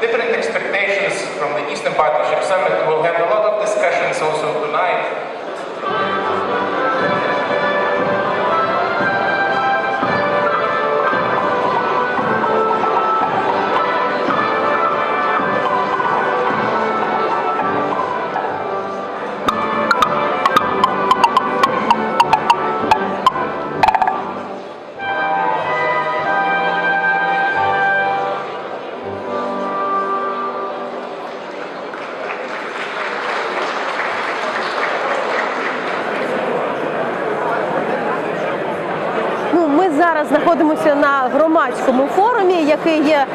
different expectations from the Eastern Partnership Summit. We'll have a lot of discussions also tonight. Зараз знаходимося на громадському форумі, який є,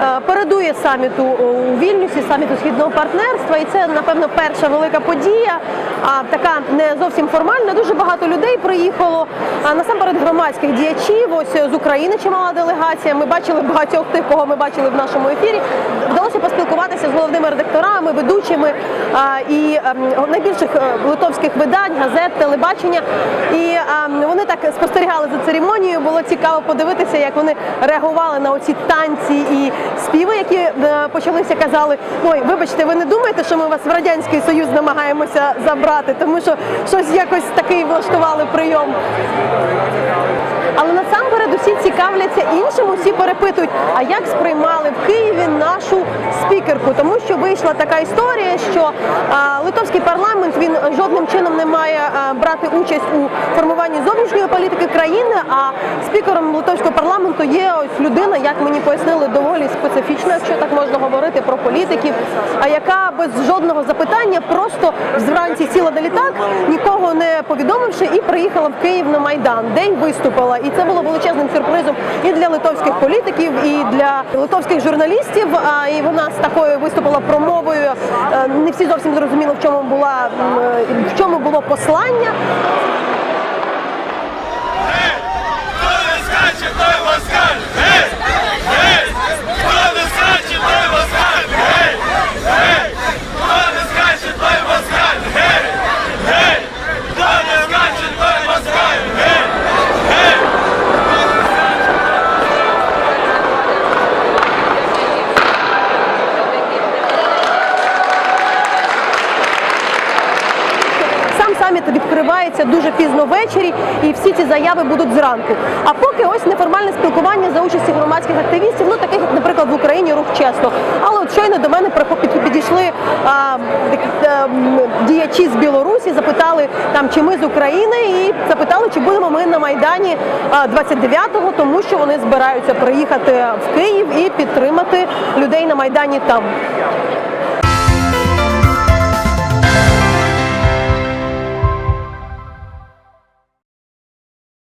е, передує саміту у Вільнюсі, саміту східного партнерства. І це, напевно, перша велика подія, а, така не зовсім формальна. Дуже багато людей приїхало. А насамперед громадських діячів. Ось з України чимала делегація. Ми бачили багатьох тих, кого ми бачили в нашому ефірі. Вдалося поспілкуватися з головними редакторами, ведучими і ем, найбільших е, литовських видань, газет, телебачення. І ем, вони так спостерігали за церемонією. Було цікаво подивитися, як вони реагували на оці танці і співи, які е, почалися. Казали: ой, вибачте, ви не думаєте, що ми вас в радянський союз намагаємося забрати, тому що щось якось такий влаштували прийом. Усі цікавляться іншим, усі перепитують, а як сприймали в Києві нашу спікерку, тому що вийшла така історія, що а, литовський парламент він жодним чином не має а, брати участь у формуванні зовнішньої політики країни. А спікером литовського парламенту є ось людина, як мені пояснили, доволі специфічна, якщо так можна говорити про політиків, а яка без жодного запитання просто вранці сіла на літак, нікого не повідомивши, і приїхала в Київ на майдан, де й виступила. І це було величезним сюрпризом і для литовських політиків, і для литовських журналістів. А і вона з такою виступила промовою. Е, Не всі зовсім зрозуміли, в чому була е, в чому було послання. Відкривається дуже пізно ввечері, і всі ці заяви будуть зранку. А поки ось неформальне спілкування за участі громадських активістів, ну таких як, наприклад, в Україні рух чесно. Але от щойно до мене підійшли а, е, діячі з Білорусі, запитали там, чи ми з України, і запитали, чи будемо ми на майдані 29-го, тому що вони збираються приїхати в Київ і підтримати людей на майдані там.